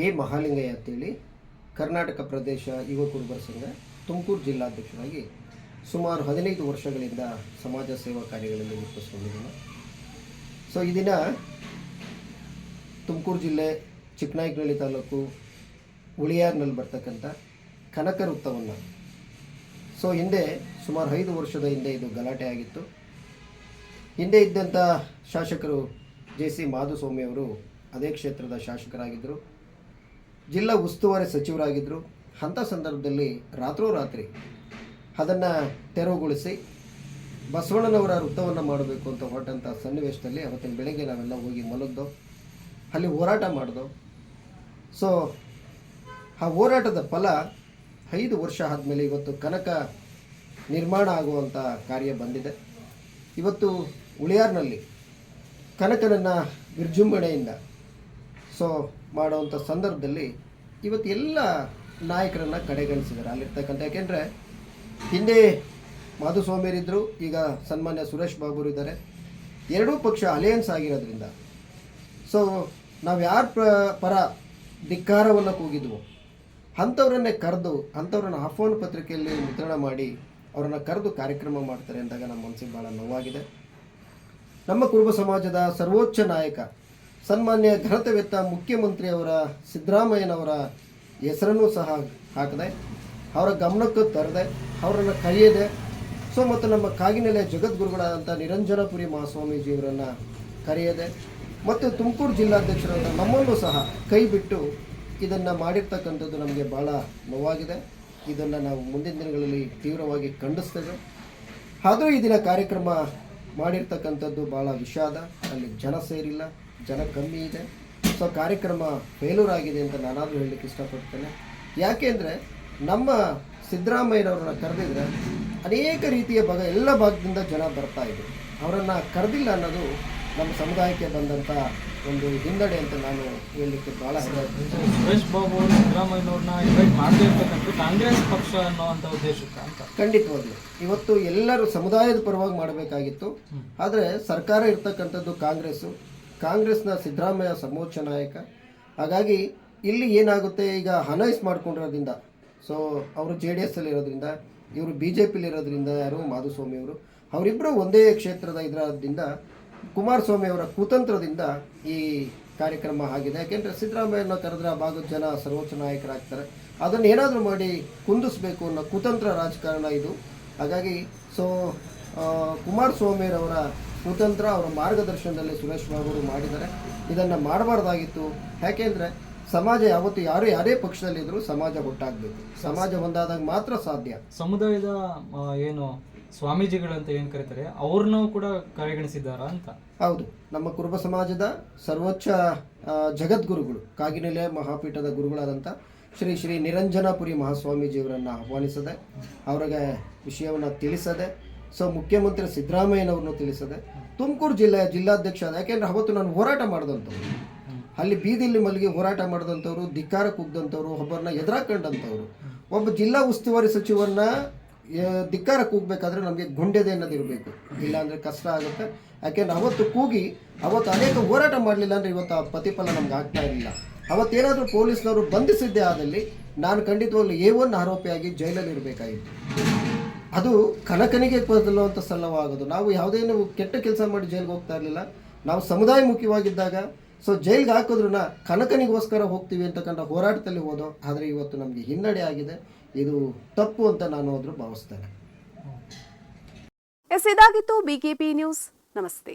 A Mahalingaiah ಅಂತೇಳಿ ಕರ್ನಾಟಕ ಪ್ರದೇಶ ಯುವ ಕುರುಬರ ಸಂಘ ತುಮಕೂರು ಜಿಲ್ಲಾಧ್ಯಕ್ಷರಾಗಿ ಸುಮಾರು ಹದಿನೈದು ವರ್ಷಗಳಿಂದ ಸಮಾಜ ಸೇವಾ ಕಾರ್ಯಗಳಲ್ಲಿ ರೂಪಿಸ್ಕೊಂಡಿದ್ದೇನೆ. ಸೊ ಈ ದಿನ ತುಮಕೂರು ಜಿಲ್ಲೆ ಚಿಕ್ಕನಾಯಕನಹಳ್ಳಿ ತಾಲೂಕು ಉಳಿಯಾರ್ನಲ್ಲಿ ಬರ್ತಕ್ಕಂಥ ಕನಕ ವೃತ್ತವನ್ನು. ಸೊ ಹಿಂದೆ ಸುಮಾರು ಐದು ವರ್ಷದ ಹಿಂದೆ ಇದು ಗಲಾಟೆ ಆಗಿತ್ತು. ಹಿಂದೆ ಇದ್ದಂಥ ಶಾಸಕರು ಜೆ ಸಿ ಮಾಧುಸ್ವಾಮಿ ಅವರು ಅದೇ ಕ್ಷೇತ್ರದ ಶಾಸಕರಾಗಿದ್ದರು. ಜಿಲ್ಲಾ ಉಸ್ತುವಾರಿ ಸಚಿವರಾಗಿದ್ದರು ಅಂಥ ಸಂದರ್ಭದಲ್ಲಿ ರಾತ್ರೋರಾತ್ರಿ ಅದನ್ನು ತೆರವುಗೊಳಿಸಿ ಬಸವಣ್ಣನವರ ವೃತ್ತವನ್ನು ಮಾಡಬೇಕು ಅಂತ ಹೊರಟಂಥ ಸನ್ನಿವೇಶದಲ್ಲಿ ಅವತ್ತಿನ ಬೆಳಗ್ಗೆ ನಾವೆಲ್ಲ ಹೋಗಿ ಮಲಗ್ದೋ, ಅಲ್ಲಿ ಹೋರಾಟ ಮಾಡ್ದೋ. ಸೊ ಆ ಹೋರಾಟದ ಫಲ ಐದು ವರ್ಷ ಆದಮೇಲೆ ಇವತ್ತು ಕನಕ ನಿರ್ಮಾಣ ಆಗುವಂಥ ಕಾರ್ಯ ಬಂದಿದೆ. ಇವತ್ತು ಉಳಿಯಾರ್ನಲ್ಲಿ ಕನಕನನ್ನು ವಿಜೃಂಭಣೆಯಿಂದ ಸೊ ಮಾಡುವಂಥ ಸಂದರ್ಭದಲ್ಲಿ ಇವತ್ತು ಎಲ್ಲ ನಾಯಕರನ್ನು ಕಡೆಗಣಿಸಿದ್ದಾರೆ. ಅಲ್ಲಿರ್ತಕ್ಕಂಥ ಯಾಕೆಂದರೆ ಹಿಂದೆ ಮಾಧುಸ್ವಾಮಿಯರಿದ್ದರು ಈಗ ಸನ್ಮಾನ್ಯ ಸುರೇಶ್ ಬಾಬುರು ಇದ್ದಾರೆ. ಎರಡೂ ಪಕ್ಷ ಅಲಯನ್ಸ್ ಆಗಿರೋದ್ರಿಂದ. ಸೊ ನಾವು ಯಾರ ಪ್ರ ಧಿಕ್ಕಾರವನ್ನು ಕೂಗಿದ್ವು, ಅಂಥವರನ್ನೇ ಕರೆದು, ಅಂಥವ್ರನ್ನ ಆಹ್ವಾನ ಪತ್ರಿಕೆಯಲ್ಲಿ ಮುದ್ರಣ ಮಾಡಿ ಅವರನ್ನು ಕರೆದು ಕಾರ್ಯಕ್ರಮ ಮಾಡ್ತಾರೆ ಅಂದಾಗ ನಮ್ಮ ಮನಸ್ಸಿಗೆ ಭಾಳ ನೋವಾಗಿದೆ. ನಮ್ಮ ಕುರುಬ ಸಮಾಜದ ಸರ್ವೋಚ್ಚ ನಾಯಕ ಸನ್ಮಾನ್ಯ ಘನತೆವೆತ್ತ ಮುಖ್ಯಮಂತ್ರಿಯವರ ಸಿದ್ದರಾಮಯ್ಯನವರ ಹೆಸರನ್ನು ಸಹ ಹಾಕಿದೆ. ಅವರ ಗಮನಕ್ಕೆ ತರದೆ, ಅವರನ್ನು ಕರೆಯದೆ, ಸೊ ಮತ್ತು ನಮ್ಮ ಕಾಗಿನೆಲೆ ಜಗದ್ಗುರುಗಳಾದಂಥ ನಿರಂಜನಪುರಿ ಮಹಾಸ್ವಾಮೀಜಿಯವರನ್ನು ಕರೆಯದೆ, ಮತ್ತು ತುಮಕೂರು ಜಿಲ್ಲಾಧ್ಯಕ್ಷರನ್ನು ನಮ್ಮನ್ನು ಸಹ ಕೈ ಬಿಟ್ಟು ಇದನ್ನು ಮಾಡಿರ್ತಕ್ಕಂಥದ್ದು ನಮಗೆ ಭಾಳ ನೋವಾಗಿದೆ. ಇದನ್ನು ನಾವು ಮುಂದಿನ ದಿನಗಳಲ್ಲಿ ತೀವ್ರವಾಗಿ ಖಂಡಿಸ್ತೇವೆ. ಆದರೂ ಈ ದಿನ ಕಾರ್ಯಕ್ರಮ ಮಾಡಿರ್ತಕ್ಕಂಥದ್ದು ಭಾಳ ವಿಷಾದ. ಅಲ್ಲಿ ಜನ ಸೇರಿಲ್ಲ. ಜನ ಕಮ್ಮಿ ಇದೆ. ಸೊ ಕಾರ್ಯಕ್ರಮ ಫೇಲೂರ್ ಆಗಿದೆ ಅಂತ ನಾನಾದರೂ ಹೇಳಲಿಕ್ಕೆ ಇಷ್ಟಪಡ್ತೇನೆ. ಯಾಕೆಂದರೆ ನಮ್ಮ ಸಿದ್ದರಾಮಯ್ಯನವ್ರನ್ನ ಕರೆದಿದ್ರೆ ಅನೇಕ ರೀತಿಯ ಭಾಗ ಎಲ್ಲ ಭಾಗದಿಂದ ಜನ ಬರ್ತಾ ಇದ್ರು. ಅವರನ್ನು ಕರೆದಿಲ್ಲ ಅನ್ನೋದು ನಮ್ಮ ಸಮುದಾಯಕ್ಕೆ ಬಂದಂಥ ಒಂದು ಹಿನ್ನಡೆ ಅಂತ ನಾನು ಹೇಳಲಿಕ್ಕೆ ಭಾಳ ಸುರೇಶ್ ಬಾಬು ಅವರು ಸಿದ್ದರಾಮಯ್ಯನವ್ರನ್ನ ಇನ್ವೈಟ್ ಮಾಡದೇ ಇರ್ತಕ್ಕಂಥ ಕಾಂಗ್ರೆಸ್ ಪಕ್ಷ ಅನ್ನೋವಂಥ ಉದ್ದೇಶಕ್ಕೆ ಅಂತ. ಖಂಡಿತವಾಗ್ಲು. ಇವತ್ತು ಎಲ್ಲರೂ ಸಮುದಾಯದ ಪರವಾಗಿ ಮಾಡಬೇಕಾಗಿತ್ತು. ಆದರೆ ಸರ್ಕಾರ ಇರ್ತಕ್ಕಂಥದ್ದು ಕಾಂಗ್ರೆಸ್ಸು. ಕಾಂಗ್ರೆಸ್ನ ಸಿದ್ದರಾಮಯ್ಯ ಸರ್ವೋಚ್ಚ ನಾಯಕ. ಹಾಗಾಗಿ ಇಲ್ಲಿ ಏನಾಗುತ್ತೆ, ಈಗ ಹನೈಸ್ ಮಾಡ್ಕೊಂಡಿರೋದ್ರಿಂದ ಸೊ ಅವರು ಜೆ ಡಿ ಎಸ್ ಅಲ್ಲಿ ಇರೋದ್ರಿಂದ, ಇವರು ಬಿ ಜೆ ಪಿಲಿ ಇರೋದ್ರಿಂದ ಯಾರು ಮಾಧುಸ್ವಾಮಿ ಅವರು ಅವರಿಬ್ಬರು ಒಂದೇ ಕ್ಷೇತ್ರದ ಇದರಿಂದ ಕುಮಾರಸ್ವಾಮಿ ಅವರ ಕುತಂತ್ರದಿಂದ ಈ ಕಾರ್ಯಕ್ರಮ ಆಗಿದೆ. ಯಾಕೆಂದರೆ ಸಿದ್ದರಾಮಯ್ಯ ಅನ್ನೋ ಆ ಭಾಗದ ಜನ ಸರ್ವೋಚ್ಚ ನಾಯಕರಾಗ್ತಾರೆ. ಅದನ್ನು ಏನಾದರೂ ಮಾಡಿ ಕುಂದಿಸ್ಬೇಕು ಅನ್ನೋ ಕುತಂತ್ರ ರಾಜಕಾರಣ ಇದು. ಹಾಗಾಗಿ ಸೊ ಕುಮಾರಸ್ವಾಮಿಯವರ ಕುತಂತ್ರ ಅವರ ಮಾರ್ಗದರ್ಶನದಲ್ಲಿ ಸುರೇಶ್ ಬಾಬು ಅವರು ಮಾಡಿದ್ದಾರೆ. ಇದನ್ನು ಮಾಡಬಾರ್ದಾಗಿತ್ತು. ಯಾಕೆಂದರೆ ಸಮಾಜ ಯಾವತ್ತು ಯಾರು ಯಾರೇ ಪಕ್ಷದಲ್ಲಿದ್ದರೂ ಸಮಾಜ ಒಟ್ಟಾಗಬೇಕು. ಸಮಾಜ ಒಂದಾದಾಗ ಮಾತ್ರ ಸಾಧ್ಯ. ಸಮುದಾಯದ ಏನು ಏನು ಸ್ವಾಮೀಜಿಗಳಂತ ಏನು ಕರೀತಾರೆ ಅವ್ರನ್ನೂ ಕೂಡ ಕರೆಗಣಿಸಿದ್ದಾರಾ ಅಂತ. ಹೌದು. ನಮ್ಮ ಕುರುಬ ಸಮಾಜದ ಸರ್ವೋಚ್ಚ ಜಗದ್ಗುರುಗಳು ಕಾಗಿನೆಲೆ ಮಹಾಪೀಠದ ಗುರುಗಳಾದಂಥ ಶ್ರೀ ಶ್ರೀ ನಿರಂಜನಪುರಿ ಮಹಾಸ್ವಾಮೀಜಿಯವರನ್ನು ಆಹ್ವಾನಿಸದೆ ಅವರಿಗೆ ವಿಷಯವನ್ನು ತಿಳಿಸದೆ ಸೊ ಮುಖ್ಯಮಂತ್ರಿ ಸಿದ್ದರಾಮಯ್ಯನವ್ರನ್ನು ತಿಳಿಸದೆ ತುಮಕೂರು ಜಿಲ್ಲೆಯ ಜಿಲ್ಲಾಧ್ಯಕ್ಷ ಯಾಕೆಂದ್ರೆ ಅವತ್ತು ನಾನು ಹೋರಾಟ ಮಾಡಿದಂಥವ್ರು. ಅಲ್ಲಿ ಬೀದಿಲಿ ಮಲ್ಲಿಗೆ ಹೋರಾಟ ಮಾಡಿದಂಥವ್ರು, ಧಿಕ್ಕಾರ ಕುಗ್ದಂಥವ್ರು, ಒಬ್ಬರನ್ನ ಎದುರಾಕೊಂಡಂಥವ್ರು. ಒಬ್ಬ ಜಿಲ್ಲಾ ಉಸ್ತುವಾರಿ ಸಚಿವರನ್ನ ಧಿಕ್ಕಾರ ಕೂಗಬೇಕಾದ್ರೆ ನಮಗೆ ಗುಂಡೆದೆ ಅನ್ನೋದು ಇರಬೇಕು. ಇಲ್ಲಾಂದರೆ ಕಷ್ಟ ಆಗುತ್ತೆ. ಯಾಕೆಂದ್ರೆ ಅವತ್ತು ಕೂಗಿ, ಅವತ್ತು ಅನೇಕ ಹೋರಾಟ ಮಾಡಲಿಲ್ಲ ಅಂದರೆ ಇವತ್ತು ಆ ಪ್ರತಿಫಲ ನಮ್ಗೆ ಆಗ್ತಾ ಇರಲಿಲ್ಲ. ಅವತ್ತೇನಾದರೂ ಪೊಲೀಸ್ನವರು ಬಂಧಿಸಿದ್ದೇ ಆದಲ್ಲಿ ನಾನು ಖಂಡಿತವಾಗ್ಲೂ ಎ ಒನ್ ಆರೋಪಿಯಾಗಿ ಜೈಲಲ್ಲಿ ಇರಬೇಕಾಗಿತ್ತು. ಅದು ಕನಕನಿಗೆ ಬದಲುವಂಥ ಸಲ್ಲವಾಗೋದು ನಾವು ಯಾವುದೇನು ಕೆಟ್ಟ ಕೆಲಸ ಮಾಡಿ ಜೈಲಿಗೆ ಹೋಗ್ತಾ ಇರಲಿಲ್ಲ. ನಾವು ಸಮುದಾಯ ಮುಖ್ಯವಾಗಿದ್ದಾಗ, ಸೊ ಜೈಲಿಗೆ ಹಾಕಿದ್ರನ್ನ ಕನಕನಿಗೋಸ್ಕರ ಹೋಗ್ತೀವಿ ಅಂತಕ್ಕಂಥ ಹೋರಾಟದಲ್ಲಿ ಹೋದೋ, ಆದರೆ ಇವತ್ತು ನಮಗೆ ಹಿನ್ನಡೆ ಆಗಿದೆ. ಇದು ತಪ್ಪು ಅಂತ ನಾನು ಆದರೂ ಭಾವಿಸ್ತೇನೆ. ಎಸ್, ಇದಾಗಿತ್ತು ಬಿಕೆಪಿ ನ್ಯೂಸ್. ನಮಸ್ತೆ.